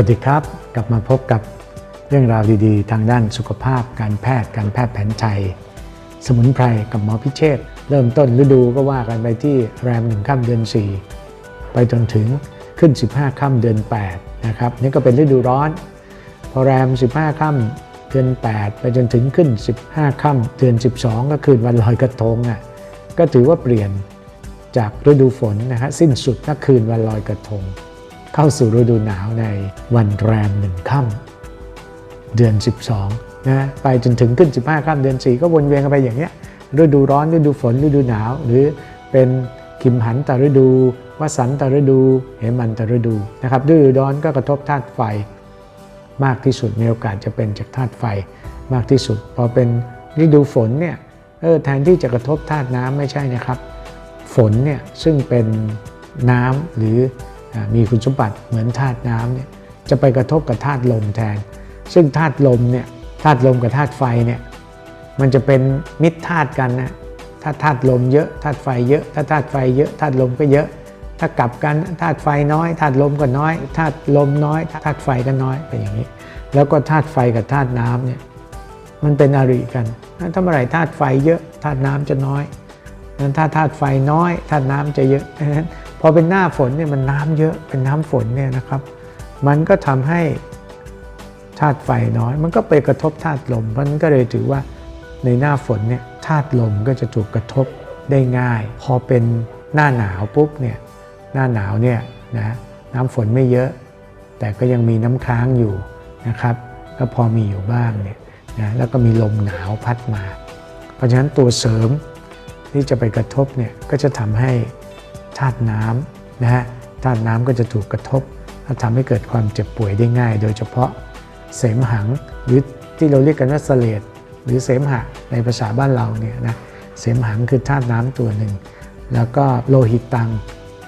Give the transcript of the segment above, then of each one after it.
วัสดีครับ กลับมาพบกับเรื่องราวดีๆ ทางด้านสุขภาพ การแพทย์ การแพทย์แผนไทย สมุนไพรกับหมอพิเชษเริ่มต้นฤดูก็ว่ากันไปที่แรมหนึ่งค่ำเดือน 4 ไปจนถึงขึ้น 15ค่ำเดือน8นะครับนี่ก็เป็นฤดูร้อน พอแรม 15ค่ำเดือน 8 ไปจนถึงขึ้น 15ค่ำเดือน 12 ก็คืนวันลอยกระทงอะก็ถือว่าเปลี่ยนจากฤดูฝนนะฮะสิ้นสุดก็คืนวันลอยกระทง เข้าสู่ฤดูหนาวในวันแรมหนึ่งค่ำเดือน 12นะไปจนถึงขึ้น 15ค่ำเดือน 4 ก็วนเวียนกันไปอย่างเงี้ยฤดูร้อนฤดูฝนฤดูหนาว หรือเป็นคิมหันตฤดูวสันตฤดูเหมันตฤดูนะครับฤดูร้อนก็กระทบธาตุไฟ มากที่สุดมีโอกาสจะเป็นจากธาตุไฟมากที่สุด พอเป็นฤดูฝนเนี่ยเออแทนที่จะกระทบธาตุน้ำไม่ใช่นะครับ ฝนเนี่ยซึ่งเป็นน้ำหรือ มีคุณสมบัติเหมือนธาตุน้ำเนี่ยจะไปกระทบกับธาตุลมแทน ซึ่งธาตุลมเนี่ยธาตุลมกับธาตุไฟเนี่ยมันจะเป็นมิตรธาตุกันนะถ้าธาตุลมเยอะธาตุไฟเยอะ ถ้าธาตุไฟเยอะธาตุลมก็เยอะ ถ้ากลับกันธาตุไฟน้อยธาตุลมก็น้อยธาตุลมน้อยธาตุไฟก็น้อยเป็นอย่างนี้ แล้วก็ธาตุไฟกับธาตุน้ำเนี่ยมันเป็นอริกันถ้าเมื่อไหร่ธาตุไฟเยอะธาตุน้ำจะน้อยนั้นถ้าธาตุไฟน้อยธาตุน้ำจะเยอะ พอเป็นหน้าฝนเนี่ยมันน้ำเยอะเป็นน้ำฝนเนี่ยนะครับ มันก็ทำให้ธาตุไฟน้อย มันก็ไปกระทบธาตุลม เพราะฉะนั้นก็เลยถือว่าในหน้าฝนเนี่ยธาตุลมก็จะถูกกระทบได้ง่าย พอเป็นหน้าหนาวปุ๊บเนี่ยหน้าหนาวเนี่ยนะน้ำฝนไม่เยอะ แต่ก็ยังมีน้ำค้างอยู่นะครับ ก็พอมีอยู่บ้างเนี่ยนะแล้วก็มีลมหนาวพัดมา เพราะฉะนั้นตัวเสริมที่จะไปกระทบเนี่ยก็จะทำให้ ธาตุน้ำนะฮะธาตุน้ำก็จะถูกกระทบและทำให้เกิดความเจ็บป่วยได้ง่าย โดยเฉพาะเสมหังหรือที่เราเรียกกันว่าเสเลดหรือเสมหะในภาษาบ้านเราเนี่ยนะเสมหังคือธาตุน้ำตัวหนึ่ง แล้วก็โลหิตตัง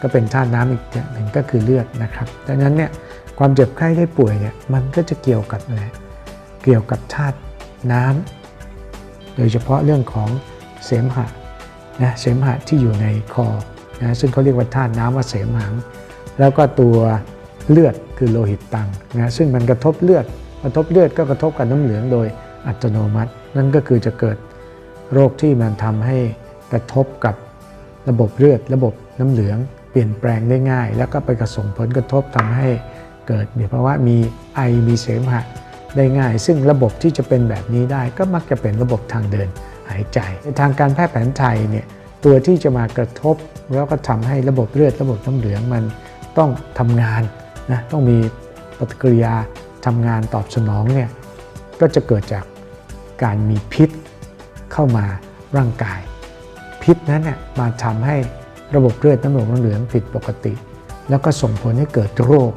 ก็เป็นธาตุน้ำอีกอย่างหนึ่งก็คือเลือดนะครับดังนั้นเนี่ยความเจ็บไข้ได้ป่วยเนี่ยมันก็จะเกี่ยวกับอะไรเกี่ยวกับธาตุน้ำโดยเฉพาะเรื่องของเสมหะนะเสมหะที่อยู่ในคอ นะซึ่งเขาเรียกว่าธาตุน้ำว่าเสมหัง แล้วก็ตัวเลือดคือโลหิตตังนะซึ่งมันกระทบเลือด กระทบเลือดก็กระทบกับน้ำเหลืองโดยอัตโนมัติ นั่นก็คือจะเกิดโรคที่มันทำให้กระทบกับระบบเลือด ระบบน้ำเหลือง เปลี่ยนแปลงได้ง่าย แล้วก็ไปกระส่งผลกระทบทำให้เกิดมีภาวะมีไอมีเสมหะได้ง่าย ซึ่งระบบที่จะเป็นแบบนี้ได้ก็มักจะเป็นระบบทางเดินหายใจในทางการแพทย์แผนไทยเนี่ย ตัวที่จะมากระทบแล้วก็ทำให้ระบบเลือดระบบน้ำเหลืองมันต้องทำงานนะต้องมีปฏิกิริยาทำงานตอบสนองเนี่ยก็จะเกิดจากการมีพิษเข้ามาร่างกาย พิษนั้นเนี่ยมาทำให้ระบบเลือดน้ำเหลืองน้ำเหลืองผิดปกติ แล้วก็ส่งผลให้เกิดโรค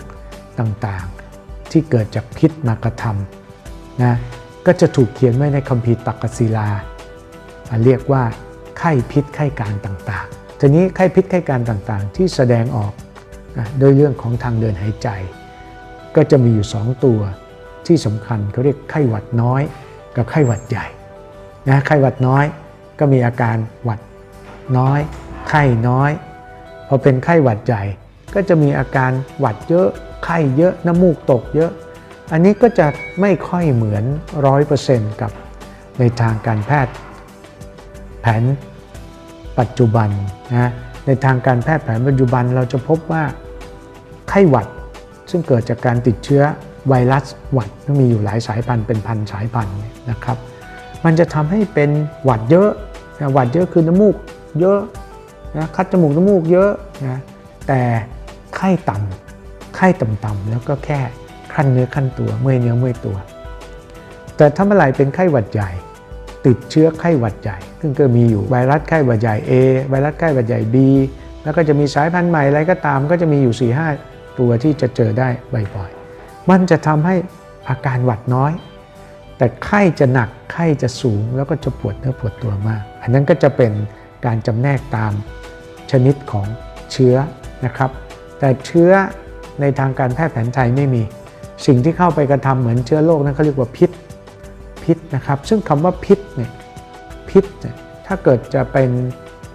ต่างๆ ที่เกิดจากพิษมากระทำนะก็จะถูกเขียนไว้ในคัมภีร์ตักกศิลา เรียกว่า ไข้พิษไข้การต่างๆ ทีนี้ไข้พิษไข้การต่างๆ ที่แสดงออกนะโดยเรื่องของทางเดินหายใจ ก็จะมีอยู่ 2 ตัวที่สำคัญเขาเรียกไข้หวัดน้อยกับไข้หวัดใหญ่นะไข้หวัดน้อยก็มีอาการหวัดน้อย ไข้น้อย พอเป็นไข้หวัดใหญ่ก็จะมีอาการหวัดเยอะ ไข้เยอะน้ำมูกตกเยอะ อันนี้ก็จะไม่ค่อยเหมือนร้อยเปอร์เซนต์กับในทางการแพทย์ แผน ปัจจุบันนะในทางการแพทย์แผนปัจจุบันเราจะพบว่าไข้หวัด ซึ่งเกิดจากการติดเชื้อไวรัสหวัดที่มีอยู่หลายสายพันธุ์เป็นพันสายพันธุ์นะครับ มันจะทำให้เป็นหวัดเยอะหวัดเยอะคือน้ำมูกเยอะนะคัดจมูกน้ำมูกเยอะนะแต่ไข้ต่ำไข้ต่ำๆแล้วก็แค่ขั้นเนื้อขั้นตัวเมื่อยเนื้อเมื่อยตัว แต่ถ้าเมื่อไหร่เป็นไข้หวัดใหญ่ ติดเชื้อไข้หวัดใหญ่ ซึ่งก็มีอยู่ไวรัสไข้หวัดใหญ่ A ไวรัสไข้หวัดใหญ่ B แล้วก็จะมีสายพันธุ์ใหม่อะไรก็ตาม ก็จะมีอยู่ 4-5 ตัวที่จะเจอได้บ่อยๆ มันจะทำให้อาการหวัดน้อย แต่ไข้จะหนักไข้จะสูงแล้วก็จะปวดเนื้อปวดตัวมาก อันนั้นก็จะเป็นการจำแนกตามชนิดของเชื้อนะครับ แต่เชื้อในทางการแพทย์แผนไทยไม่มี สิ่งที่เข้าไปกระทำเหมือนเชื้อโรคนั้นเขาเรียกว่าพิษ พิษนะครับ ซึ่งคำว่าพิษเนี่ยพิษเนี่ยถ้าเกิดจะเป็น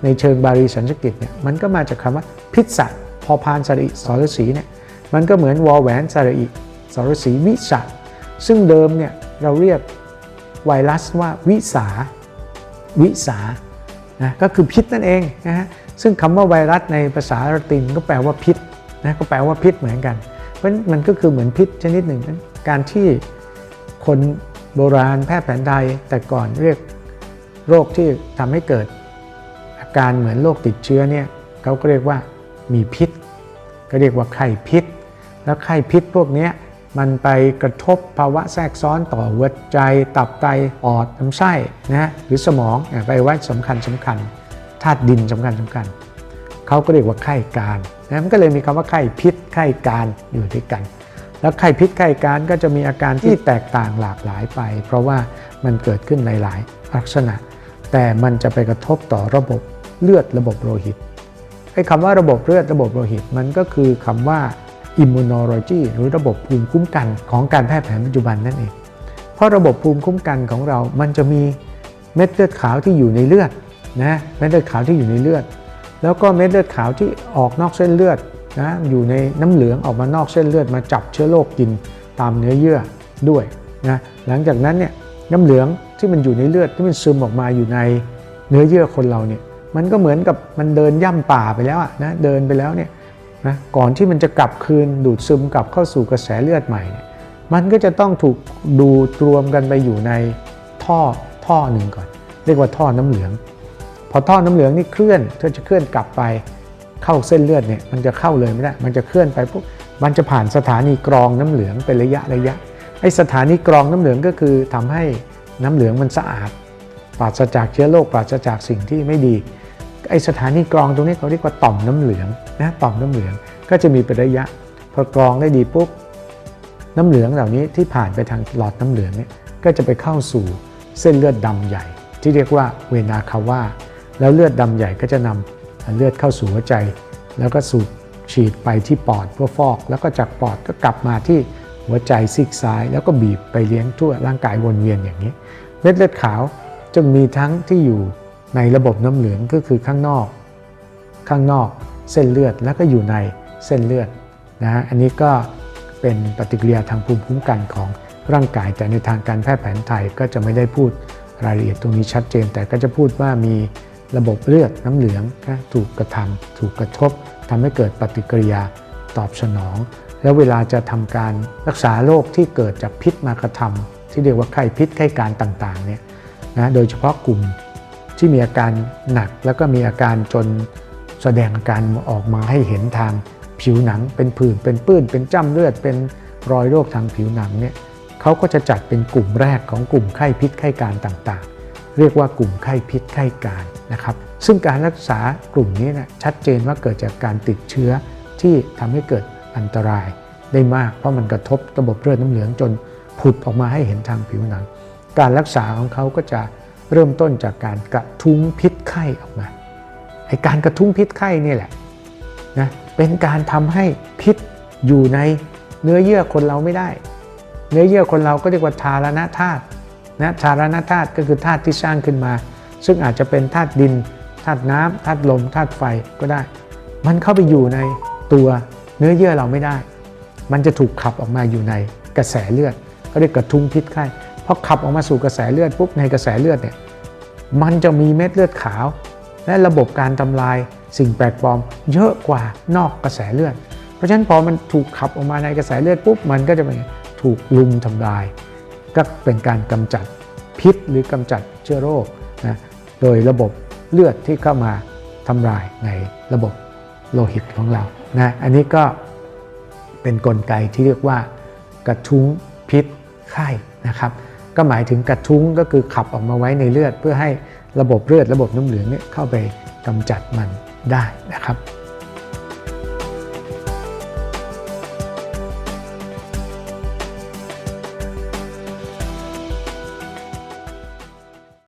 ในเชิงบาลีสันสกฤตเนี่ยมันก็มาจากคำว่าพิษสัตว์พอพานสระอิสรสีเนี่ยมันก็เหมือนวอแหวนสระอิสรสีวิสะซึ่งเดิมเนี่ยเราเรียกไวรัสว่าวิสา วิสานะก็คือพิษนั่นเองนะฮะซึ่งคำว่าไวรัสในภาษาละตินก็แปลว่าพิษนะก็แปลว่าพิษเหมือนกัน เพราะฉะนั้นมันก็คือเหมือนพิษชนิดหนึ่ง การที่คน โบราณแพทย์แผนไทยแต่ก่อนเรียกโรคที่ทำให้เกิดอาการเหมือนโรคติดเชื้อเนี่ยเขาก็เรียกว่ามีพิษ ก็เรียกว่าไข้พิษ แล้วไข้พิษพวกนี้มันไปกระทบภาวะแทรกซ้อนต่อหัวใจ ตับไตปอดลำไส้นะหรือสมองไปไว้สำคัญสำคัญธาตุดินสำคัญสำคัญเขาก็เรียกว่าไข้การนะมันก็เลยมีคำว่าไข้พิษไข้การอยู่ด้วยกัน แล้วไข้พิษไข้การก็จะมีอาการที่แตกต่างหลากหลายไป เพราะว่ามันเกิดขึ้นหลายลักษณะ แต่มันจะไปกระทบต่อระบบเลือดระบบโลหิตไอ้คำว่าระบบเลือดระบบโลหิตมันก็คือคำว่า immunology หรือระบบภูมิคุ้มกันของการแพทย์แผนปัจจุบันนั่นเอง เพราะระบบภูมิคุ้มกันของเรา มันจะมีเม็ดเลือดขาวที่อยู่ในเลือดนะ เม็ดเลือดขาวที่อยู่ในเลือด แล้วก็เม็ดเลือดขาวที่ออกนอกเส้นเลือด นะอยู่ในน้ำเหลืองออกมานอกเส้นเลือดมาจับเชื้อโรคกินตามเนื้อเยื่อด้วยนะหลังจากนั้นเนี่ยน้ำเหลืองที่มันอยู่ในเลือดที่มันซึมออกมาอยู่ในเนื้อเยื่อคนเราเนี่ยมันก็เหมือนกับมันเดินย่ำป่าไปแล้วอะนะเดินไปแล้วเนี่ยนะก่อนที่มันจะกลับคืนดูดซึมกลับเข้าสู่กระแสเลือดใหม่เนี่ยมันก็จะต้องถูกดูดรวมกันไปอยู่ในท่อท่อหนึ่งก่อน เรียกว่าท่อน้ำเหลือง พอท่อน้ำเหลืองนี่เคลื่อนถ้าจะเคลื่อนกลับไป เข้าเส้นเลือดเนี่ยมันจะเข้าเลยไม่ได้ มันจะเคลื่อนไปปุ๊บมันจะผ่านสถานีกรองน้ำเหลืองเป็นระยะระยะ ไอสถานีกรองน้ำเหลืองก็คือทำให้น้ำเหลืองมันสะอาด ปราศจากเชื้อโรคปราศจากสิ่งที่ไม่ดี ไอสถานีกรองตรงนี้เขาเรียกว่าต่อมน้ำเหลืองนะต่อมน้ำเหลืองก็จะมีเป็นระยะ พอกรองได้ดีปุ๊บน้ำเหลืองเหล่านี้ที่ผ่านไปทางหลอดน้ำเหลืองเนี่ยก็จะไปเข้าสู่เส้นเลือดดำใหญ่ ที่เรียกว่าเวนาคาวาแล้วเลือดดำใหญ่ก็จะนำ เลือดเข้าสู่หัวใจ แล้วก็สูบฉีดไปที่ปอดเพื่อฟอก แล้วก็จากปอดก็กลับมาที่หัวใจซีกซ้าย แล้วก็บีบไปเลี้ยงทั่วร่างกายวนเวียนอย่างนี้ เม็ดเลือดขาวจึงมีทั้งที่อยู่ในระบบน้ำเหลืองก็คือข้างนอก ข้างนอกเส้นเลือดแล้วก็อยู่ในเส้นเลือดนะฮะอันนี้ก็เป็นปฏิกิริยาทางภูมิคุ้มกันของร่างกาย แต่ในทางการแพทย์แผนไทยก็จะไม่ได้พูดรายละเอียดตรงนี้ชัดเจน แต่ก็จะพูดว่ามี ระบบเลือดน้ำเหลืองถูกกระทำถูกกระทบทำให้เกิดปฏิกิริยาตอบสนอง แล้วเวลาจะทำการรักษาโรคที่เกิดจากพิษมากระทำที่เรียกว่าไข้พิษไข้การต่างๆเนี่ยนะโดยเฉพาะกลุ่มที่มีอาการหนักแล้วก็มีอาการจนแสดงอาการออกมาให้เห็นทางผิวหนัง เป็นผื่นเป็นปื้น เป็นจ้ำเลือด เป็นรอยโรคทางผิวหนังเนี่ยเขาก็จะจัดเป็นกลุ่มแรกของกลุ่มไข้พิษไข้การต่างๆ เรียกว่ากลุ่มไข้พิษไข้การนะครับ ซึ่งการรักษากลุ่มนี้นะชัดเจนว่าเกิดจากการติดเชื้อที่ทำให้เกิดอันตรายได้มากเพราะมันกระทบระบบเลือดน้ำเหลืองจนผุดออกมาให้เห็นทางผิวหนัง การรักษาของเขาก็จะเริ่มต้นจากการกระทุ้งพิษไข้ออกมาไอการกระทุ้งพิษไข้นี่แหละนะเป็นการทำให้พิษอยู่ในเนื้อเยื่อคนเราไม่ได้ เนื้อเยื่อคนเราก็เรียกว่าทารณธาตุ นะทารณธาตุก็คือธาตุที่สร้างขึ้นมา ซึ่งอาจจะเป็นธาตุดินธาตุน้ำธาตุลมธาตุไฟก็ได้ มันเข้าไปอยู่ในตัวเนื้อเยื่อเราไม่ได้ มันจะถูกขับออกมาอยู่ในกระแสเลือด ก็เรียกกระทุ้งพิษไข้พอขับออกมาสู่กระแสเลือดปุ๊บในกระแสเลือดเนี่ยมันจะมีเม็ดเลือดขาว และระบบการทำลายสิ่งแปลกปลอม เยอะกว่านอกกระแสเลือด เพราะฉะนั้นพอมันถูกขับออกมาในกระแสเลือดปุ๊บมันก็จะเป็นถูกลุมทำลาย ก็เป็นการกำจัดพิษหรือกำจัดเชื้อโรคนะโดยระบบเลือดที่เข้ามาทำลายในระบบโลหิตของเรานะอันนี้ก็เป็นนกลไกที่เรียกว่ากระทุ้งพิษไข้นะครับ ก็หมายถึงกระทุ้งก็คือขับออกมาไว้ในเลือด เพื่อให้ระบบเลือดระบบน้ำเหลืองเนี่ยเข้าไปกำจัดมันได้นะครับ